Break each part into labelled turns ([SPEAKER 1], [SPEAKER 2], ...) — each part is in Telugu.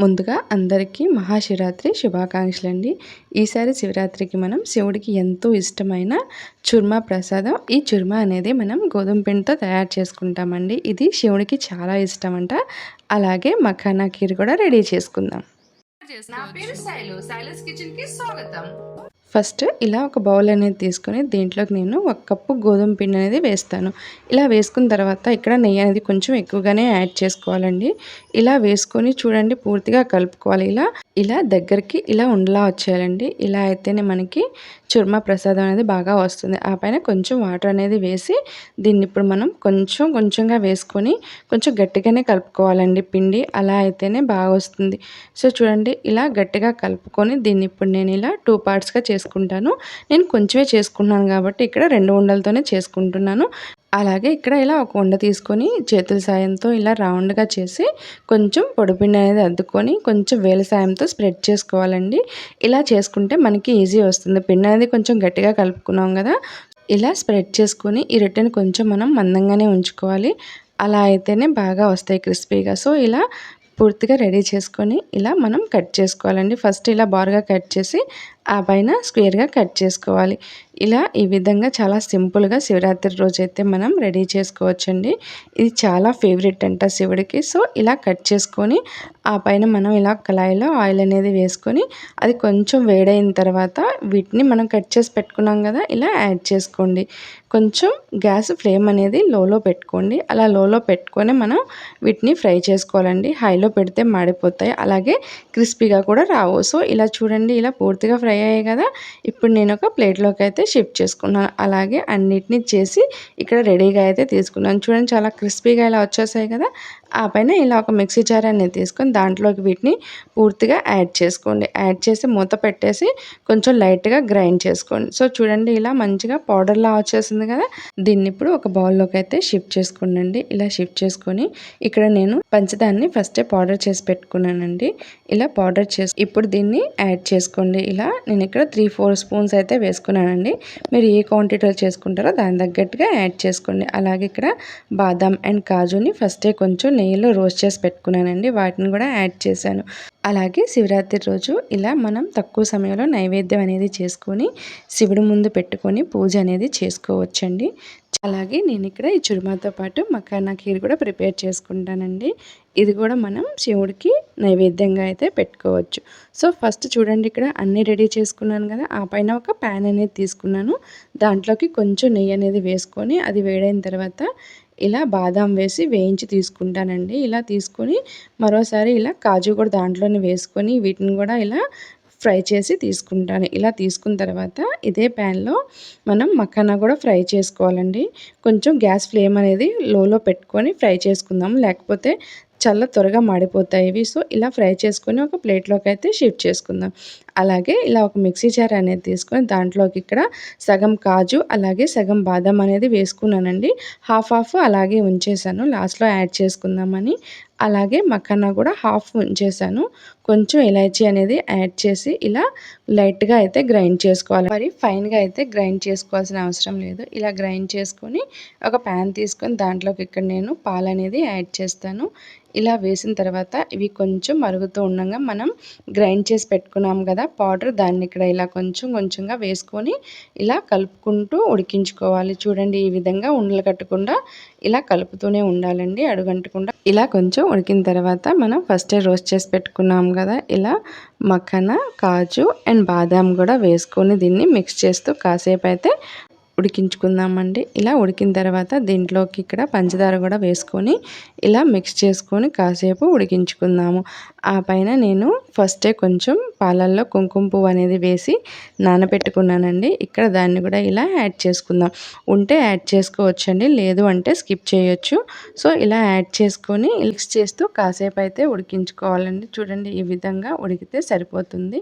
[SPEAKER 1] ముందుగా అందరికీ మహాశివరాత్రి శుభాకాంక్షలు అండి ఈసారి శివరాత్రికి మనం శివుడికి ఎంతో ఇష్టమైన చుర్మా ప్రసాదం. ఈ చుర్మా అనేది మనం గోధుమ పిండితో తయారు చేసుకుంటామండి. ఇది శివుడికి చాలా ఇష్టం అంట అలాగే మఖానా కీర్ కూడా రెడీ చేసుకుందాం.
[SPEAKER 2] నా పేరు శైలు. శైలస్ కిచెన్కి స్వాగతం.
[SPEAKER 1] ఫస్ట్ ఇలా ఒక బౌల్ అనేది తీసుకొని దీంట్లోకి నేను ఒక కప్పు గోధుమ పిండి అనేది వేస్తాను. ఇలా వేసుకున్న తర్వాత ఇక్కడ నెయ్యి అనేది కొంచెం ఎక్కువగానే యాడ్ చేసుకోవాలండి. ఇలా వేసుకొని చూడండి పూర్తిగా కలుపుకోవాలి. ఇలా ఇలా దగ్గరికి ఇలా ఉండలా వచ్చేయాలండి. ఇలా అయితేనే మనకి చుర్మా ప్రసాదం అనేది బాగా వస్తుంది. ఆ పైన కొంచెం వాటర్ అనేది వేసి దీన్ని ఇప్పుడు మనం కొంచెం కొంచెంగా వేసుకొని కొంచెం గట్టిగానే కలుపుకోవాలండి పిండి. అలా అయితేనే బాగా వస్తుంది. సో చూడండి ఇలా గట్టిగా కలుపుకొని దీన్ని ఇప్పుడు నేను ఇలా టూ పార్ట్స్గా చేసుకుంటాను. నేను కొంచెమే చేసుకున్నాను కాబట్టి ఇక్కడ రెండు ఉండలతోనే చేసుకుంటున్నాను. అలాగే ఇక్కడ ఇలా ఒక ఉండ తీసుకొని చేతుల సాయంతో ఇలా రౌండ్గా చేసి కొంచెం పొడిపిండి అనేది అద్దుకొని కొంచెం వేల సాయంతో స్ప్రెడ్ చేసుకోవాలండి. ఇలా చేసుకుంటే మనకి ఈజీ వస్తుంది. పిండి అనేది కొంచెం గట్టిగా కలుపుకున్నాం కదా. ఇలా స్ప్రెడ్ చేసుకొని ఈ రొట్టెని కొంచెం మనం మందంగానే ఉంచుకోవాలి. అలా అయితేనే బాగా వస్తాయి క్రిస్పీగా. సో ఇలా పూర్తిగా రెడీ చేసుకొని ఇలా మనం కట్ చేసుకోవాలండి. ఫస్ట్ ఇలా బారుగా కట్ చేసి ఆ పైన స్క్వేర్గా కట్ చేసుకోవాలి. ఇలా ఈ విధంగా చాలా సింపుల్గా శివరాత్రి రోజైతే మనం రెడీ చేసుకోవచ్చండి. ఇది చాలా ఫేవరెట్ అంట శివుడికి. సో ఇలా కట్ చేసుకొని ఆ పైన మనం ఇలా కళాయిలో ఆయిల్ అనేది వేసుకొని అది కొంచెం వేడైన తర్వాత వీటిని మనం కట్ చేసి పెట్టుకున్నాం కదా ఇలా యాడ్ చేసుకోండి. కొంచెం గ్యాస్ ఫ్లేమ్ అనేది లోలో పెట్టుకోండి. అలా లోలో పెట్టుకొని మనం వీటిని ఫ్రై చేసుకోవాలండి. హైలో పెడితే మాడిపోతాయి. అలాగే క్రిస్పీగా కూడా రావు. సో ఇలా చూడండి ఇలా పూర్తిగా ఫ్రై అయ్యాయి కదా ఇప్పుడు నేను ఒక ప్లేట్లోకి అయితే షిఫ్ట్ చేసుకున్నాను అలాగే అన్నిటినీ చేసి ఇక్కడ రెడీగా అయితే తీసుకున్నాను. చూడండి చాలా క్రిస్పీగా ఇలా వచ్చేసాయి కదా ఆ పైన ఇలా ఒక మిక్సీ జార్ అనేది తీసుకొని దాంట్లోకి వీటిని పూర్తిగా యాడ్ చేసుకోండి. యాడ్ చేసి మూత పెట్టేసి కొంచెం లైట్గా గ్రైండ్ చేసుకోండి. సో చూడండి ఇలా మంచిగా పౌడర్లా వచ్చేసింది కదా దీన్ని ఇప్పుడు ఒక బౌల్లోకి అయితే షిఫ్ట్ చేసుకోండి ఇలా షిఫ్ట్ చేసుకొని ఇక్కడ నేను పంచదాన్ని ఫస్టే పౌడర్ చేసి పెట్టుకున్నానండి. ఇలా పౌడర్ చేసి ఇప్పుడు దీన్ని యాడ్ చేసుకోండి. ఇలా నేను ఇక్కడ త్రీ ఫోర్ స్పూన్స్ అయితే వేసుకున్నానండి. మీరు ఏ క్వాంటిటీలో చేసుకుంటారో దాని తగ్గట్టుగా యాడ్ చేసుకోండి. అలాగే ఇక్కడ బాదం అండ్ కాజుని ఫస్టే కొంచెం నెయ్యిలో రోస్ట్ చేసి పెట్టుకున్నానండి. వాటిని కూడా యాడ్ చేశాను. అలాగే శివరాత్రి రోజు ఇలా మనం తక్కువ సమయంలో నైవేద్యం అనేది చేసుకొని శివుడు ముందు పెట్టుకొని పూజ అనేది చేసుకోవచ్చండి. అలాగే నేను ఇక్కడ ఈ చురుమాతో పాటు మకానా ఖీర్ కూడా ప్రిపేర్ చేసుకుంటానండి. ఇది కూడా మనం శివుడికి నైవేద్యంగా అయితే పెట్టుకోవచ్చు. సో ఫస్ట్ చూడండి ఇక్కడ అన్నీ రెడీ చేసుకున్నాను కదా ఆ పైన ఒక ప్యాన్ అనేది తీసుకున్నాను. దాంట్లోకి కొంచెం నెయ్యి అనేది వేసుకొని అది వేడైన తర్వాత ఇలా బాదాం వేసి వేయించి తీసుకుంటానండి. ఇలా తీసుకొని మరోసారి ఇలా కాజు కూడా దాంట్లోనే వేసుకొని వీటిని కూడా ఇలా ఫ్రై చేసి తీసుకుంటాను. ఇలా తీసుకున్న తర్వాత ఇదే ప్యాన్లో మనం మక్కన కూడా ఫ్రై చేసుకోవాలండి. కొంచెం గ్యాస్ ఫ్లేమ్ అనేది లోలో పెట్టుకొని ఫ్రై చేసుకుందాం. లేకపోతే చాలా త్వరగా మాడిపోతాయి ఇవి. సో ఇలా ఫ్రై చేసుకొని ఒక ప్లేట్లోకి అయితే షిఫ్ట్ చేసుకుందాం. అలాగే ఇలా ఒక మిక్సీ జార్ అనేది తీసుకొని దాంట్లోకి ఇక్కడ సగం కాజు అలాగే సగం బాదం అనేది వేసుకున్నానండి. హాఫ్ హాఫ్ అలాగే ఉంచేసాను. లాస్ట్లో యాడ్ చేసుకుందామని. అలాగే మక్కన కూడా హాఫ్ ఉంచేసాను. కొంచెం ఇలాచీ అనేది యాడ్ చేసి ఇలా లైట్గా అయితే గ్రైండ్ చేసుకోవాలి. మరి ఫైన్గా అయితే గ్రైండ్ చేసుకోవాల్సిన అవసరం లేదు. ఇలా గ్రైండ్ చేసుకొని ఒక ప్యాన్ తీసుకొని దాంట్లోకి ఇక్కడ నేను పాలు అనేది యాడ్ చేస్తాను. ఇలా వేసిన తర్వాత ఇవి కొంచెం మరుగుతూ ఉండగా మనం గ్రైండ్ చేసి పెట్టుకున్నాం కదా పౌడర్ దాన్ని ఇక్కడ ఇలా కొంచెం కొంచెంగా వేసుకొని ఇలా కలుపుకుంటూ ఉడికించుకోవాలి. చూడండి ఈ విధంగా ఉండలు కట్టకుండా ఇలా కలుపుతూనే ఉండాలండి అడుగంటకుండా. ఇలా కొంచెం ఉడికిన తర్వాత మనం ఫస్టే రోస్ట్ చేసి పెట్టుకున్నాం కదా ఇలా మక్కన కాజు అండ్ బాదాం కూడా వేసుకొని దీన్ని మిక్స్ చేస్తూ కాసేపు అయితే ఉడికించుకుందామండి. ఇలా ఉడికిన తర్వాత దీంట్లోకి ఇక్కడ పంచదార కూడా వేసుకొని ఇలా మిక్స్ చేసుకొని కాసేపు ఉడికించుకుందాము. ఆ పైన నేను ఫస్టే కొంచెం పాలల్లో కుంకుమ పువ్వు అనేది వేసి నానబెట్టుకున్నానండి. ఇక్కడ దాన్ని కూడా ఇలా యాడ్ చేసుకుందాం. ఉంటే యాడ్ చేసుకోవచ్చండి లేదు అంటే స్కిప్ చేయొచ్చు. సో ఇలా యాడ్ చేసుకొని మిక్స్ చేస్తూ కాసేపు అయితే ఉడికించుకోవాలండి. చూడండి ఈ విధంగా ఉడికితే సరిపోతుంది.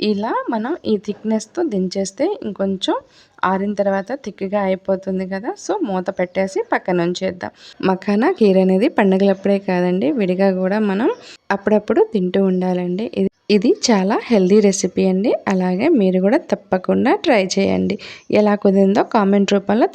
[SPEAKER 1] ఇలా మనం ఈ థిక్నెస్తో దించేస్తే ఇంకొంచెం ఆరిన తర్వాత థిక్గా అయిపోతుంది కదా. సో మూత పెట్టేసి పక్కన ఉంచేద్దాం. మఖానా కీర్ అనేది పండుగలప్పుడే కాదండి. విడిగా కూడా మనం అప్పుడప్పుడు తింటూ ఉండాలండి. ఇది ఇది చాలా హెల్దీ రెసిపీ అండి. అలాగే మీరు కూడా తప్పకుండా ట్రై చేయండి. ఎలా కుదిరిందో కామెంట్ రూపంలో